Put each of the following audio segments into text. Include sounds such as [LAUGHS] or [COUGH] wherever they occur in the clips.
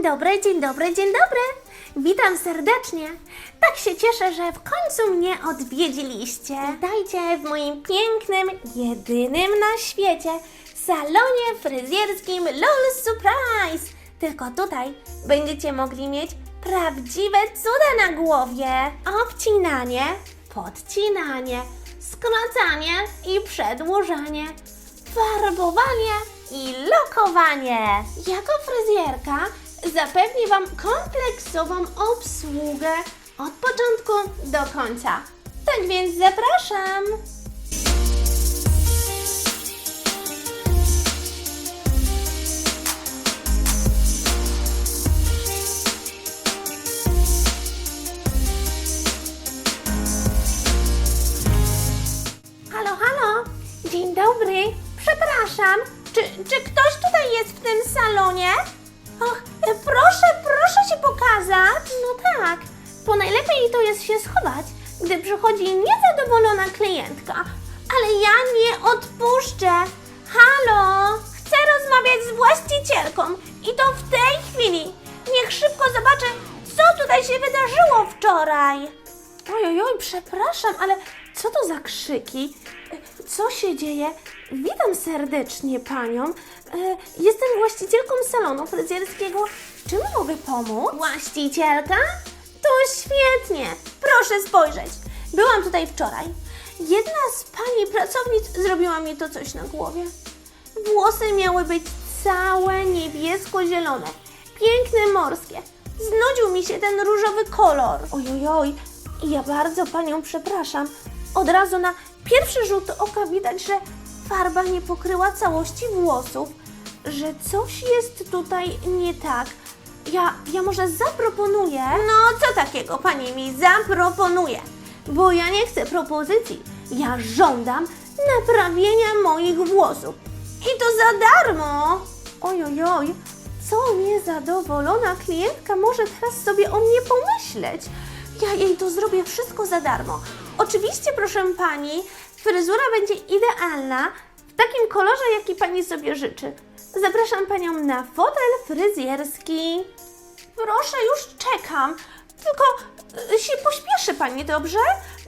Dzień dobry, dzień dobry, dzień dobry. Witam serdecznie. Tak się cieszę, że w końcu mnie odwiedziliście. Witajcie w moim pięknym, jedynym na świecie salonie fryzjerskim LOL Surprise. Tylko tutaj będziecie mogli mieć prawdziwe cuda na głowie. Obcinanie, podcinanie, skracanie i przedłużanie farbowanie i lokowanie. Jako fryzjerka zapewni Wam kompleksową obsługę od początku do końca. Tak więc zapraszam. Bo najlepiej to jest się schować, gdy przychodzi niezadowolona klientka. Ale ja nie odpuszczę! Halo! Chcę rozmawiać z właścicielką i to w tej chwili! Niech szybko zobaczę, co tutaj się wydarzyło wczoraj! Ojojoj, przepraszam, ale co to za krzyki? Co się dzieje? Witam serdecznie panią. E, Jestem właścicielką salonu fryzjerskiego. Czym mogę pomóc? Właścicielka? To świetnie. Proszę spojrzeć. Byłam tutaj wczoraj. Jedna z pani pracownic zrobiła mi to coś na głowie. Włosy miały być całe niebiesko-zielone, piękne morskie. Znudził mi się ten różowy kolor. Ojojoj, ja bardzo panią przepraszam. Od razu na pierwszy rzut oka widać, że farba nie pokryła całości włosów, że coś jest tutaj nie tak. Ja, ja może zaproponuję. No, co takiego pani mi zaproponuje? Bo ja nie chcę propozycji. Ja żądam naprawienia moich włosów. I to za darmo! Ojojoj, co niezadowolona klientka może teraz sobie o mnie pomyśleć? Ja jej to zrobię wszystko za darmo. Oczywiście, proszę pani, fryzura będzie idealna w takim kolorze, jaki pani sobie życzy. Zapraszam panią na fotel fryzjerski. Proszę, już czekam. Tylko y, się pośpieszy pani, dobrze?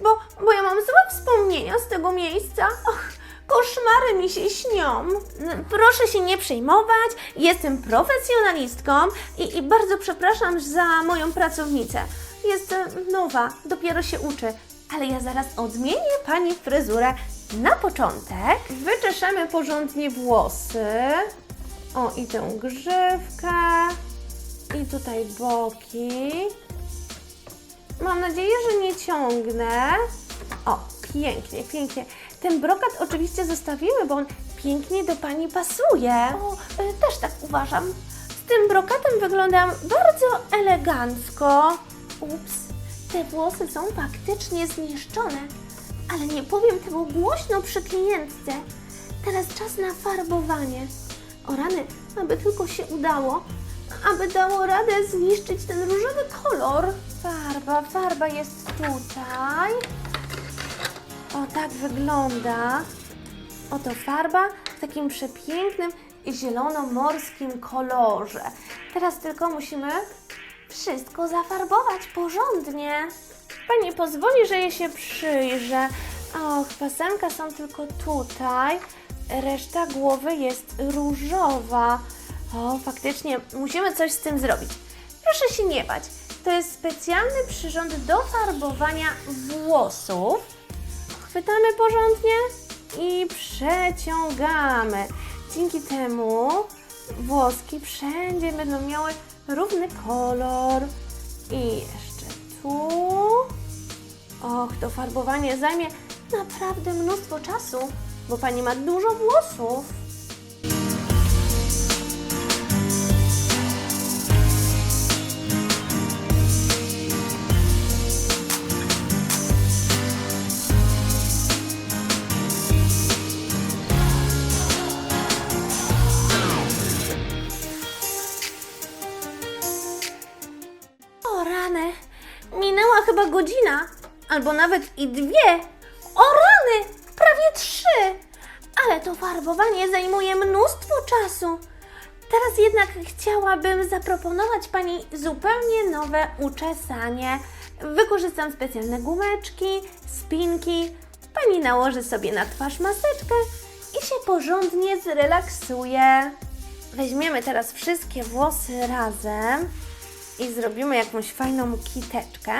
Bo, bo ja mam złe wspomnienia z tego miejsca. Ach, koszmary mi się śnią. Proszę się nie przejmować, jestem profesjonalistką i, i bardzo przepraszam za moją pracownicę. Jest nowa, dopiero się uczy, ale ja zaraz odmienię pani fryzurę. Na początek wyczeszemy porządnie włosy. O, i tę grzywkę. I tutaj boki. Mam nadzieję, że nie ciągnę. O, pięknie, pięknie. Ten brokat oczywiście zostawimy, bo on pięknie do Pani pasuje. O, y, też tak uważam. Z tym brokatem wyglądam bardzo elegancko. Ups, te włosy są faktycznie zniszczone, ale nie powiem tego głośno przy klientce. Teraz czas na farbowanie. O rany, aby tylko się udało, aby dało radę zniszczyć ten różowy kolor. Farba, farba jest tutaj. O, tak wygląda. Oto farba w takim przepięknym zielono-morskim kolorze. Teraz tylko musimy wszystko zafarbować porządnie. Pani pozwoli, że je się przyjrzę. Och, pasemka są tylko tutaj. Reszta głowy jest różowa. O, faktycznie musimy coś z tym zrobić. Proszę się nie bać. To jest specjalny przyrząd do farbowania włosów. Chwytamy porządnie i przeciągamy. Dzięki temu włoski wszędzie będą miały równy kolor. I jeszcze tu. Och, to farbowanie zajmie naprawdę mnóstwo czasu, bo pani ma dużo włosów. O rany, minęła chyba godzina, albo nawet i dwie. O rany, trzy. Ale to farbowanie zajmuje mnóstwo czasu. teraz jednak chciałabym zaproponować Pani zupełnie nowe uczesanie. Wykorzystam specjalne gumeczki, spinki. Pani nałoży sobie na twarz maseczkę i się porządnie zrelaksuje. Weźmiemy teraz wszystkie włosy razem i zrobimy jakąś fajną kiteczkę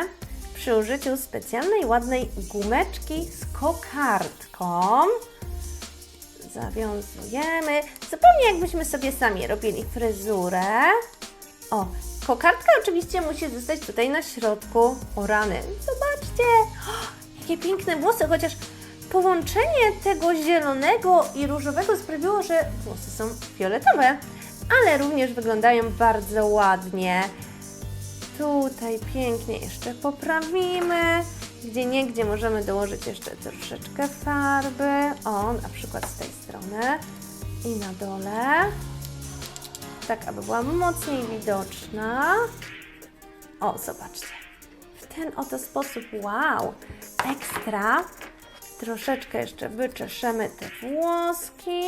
przy użyciu specjalnej, ładnej gumeczki z kokardką. Zawiązujemy, zupełnie jakbyśmy sobie sami robili fryzurę. O, kokardka oczywiście musi zostać tutaj na środku. O rany, zobaczcie, o, jakie piękne włosy, chociaż połączenie tego zielonego i różowego sprawiło, że włosy są fioletowe, ale również wyglądają bardzo ładnie. Tutaj pięknie jeszcze poprawimy. Gdzie niegdzie możemy dołożyć jeszcze troszeczkę farby. O, na przykład z tej strony i na dole. Tak, aby była mocniej widoczna. O, zobaczcie. W ten oto sposób, wow, ekstra. Troszeczkę jeszcze wyczeszemy te włoski.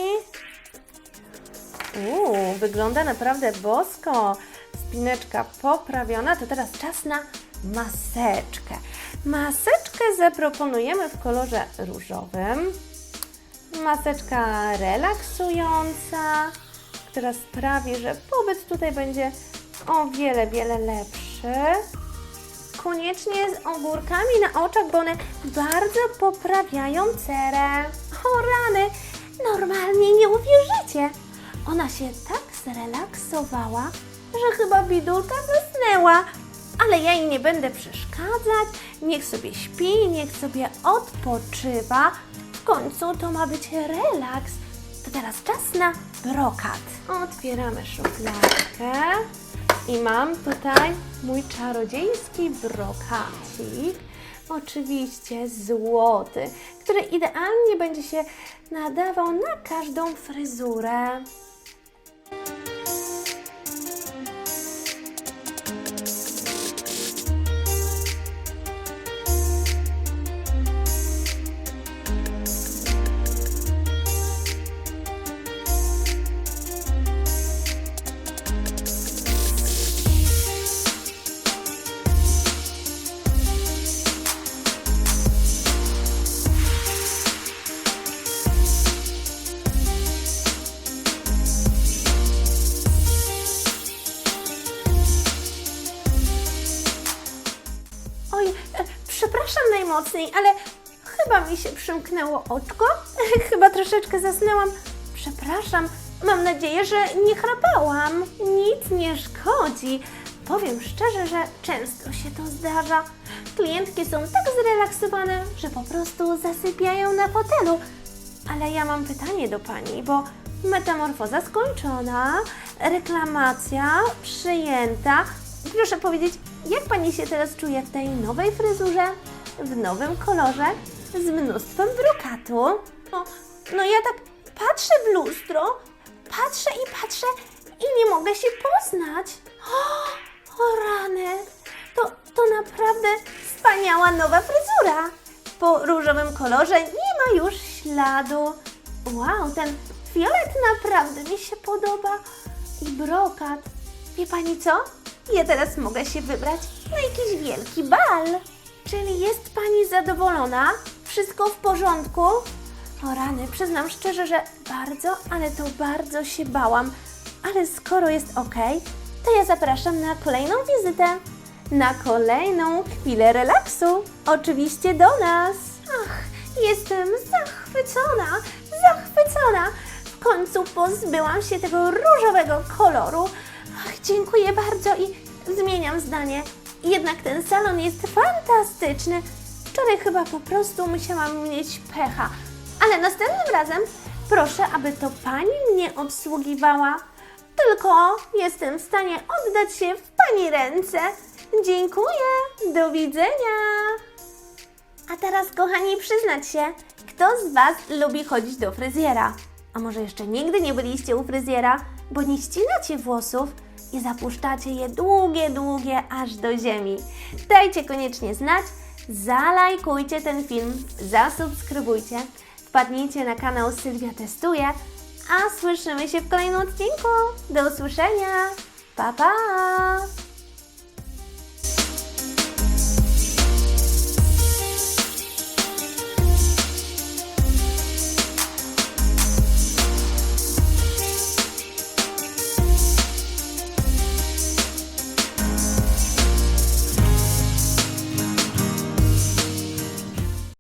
Uuu, wygląda naprawdę bosko. Spineczka poprawiona, to teraz czas na maseczkę. Maseczkę zaproponujemy w kolorze różowym. Maseczka relaksująca, która sprawi, że pobyt tutaj będzie o wiele, wiele lepszy. Koniecznie z ogórkami na oczach, bo one bardzo poprawiają cerę. O rany, normalnie nie uwierzycie. Ona się tak zrelaksowała, że chyba bidulka zasnęła. Ale ja jej nie będę przeszkadzać. Niech sobie śpi, niech sobie odpoczywa. W końcu to ma być relaks. To teraz czas na brokat. Otwieramy szufladkę i mam tutaj mój czarodziejski brokacik. Oczywiście złoty, który idealnie będzie się nadawał na każdą fryzurę. Najmocniej, ale chyba mi się przymknęło oczko. [LAUGHS] Chyba troszeczkę zasnęłam. Przepraszam, mam nadzieję, że nie chrapałam. Nic nie szkodzi. Powiem szczerze, że często się to zdarza. Klientki są tak zrelaksowane, że po prostu zasypiają na fotelu. Ale ja mam pytanie do Pani, bo metamorfoza skończona, reklamacja przyjęta. Proszę powiedzieć, jak Pani się teraz czuje w tej nowej fryzurze, w nowym kolorze, z mnóstwem brokatu? No, no ja tak patrzę w lustro, patrzę i patrzę i nie mogę się poznać. O, o rany, to, to naprawdę wspaniała nowa fryzura. Po różowym kolorze nie ma już śladu. Wow, ten fiolet naprawdę mi się podoba. I brokat. Wie pani co? Ja teraz mogę się wybrać na jakiś wielki bal. Czyli jest pani zadowolona? Wszystko w porządku? O rany, przyznam szczerze, że bardzo, ale to bardzo się bałam. Ale skoro jest ok, to ja zapraszam na kolejną wizytę. Na kolejną chwilę relaksu. Oczywiście do nas. Ach, jestem zachwycona, zachwycona. W końcu pozbyłam się tego różowego koloru. Ach, dziękuję bardzo i zmieniam zdanie. Jednak ten salon jest fantastyczny. Wczoraj chyba po prostu musiałam mieć pecha. Ale następnym razem proszę, aby to pani mnie obsługiwała. Tylko jestem w stanie oddać się w pani ręce. Dziękuję. Do widzenia. A teraz, kochani, przyznać się, kto z Was lubi chodzić do fryzjera? A może jeszcze nigdy nie byliście u fryzjera, bo nie ścinacie włosów i zapuszczacie je długie, długie aż do ziemi? Dajcie koniecznie znać, zalajkujcie ten film, zasubskrybujcie, wpadnijcie na kanał Sylwia Testuje, A słyszymy się w kolejnym odcinku. Do usłyszenia. Pa, pa!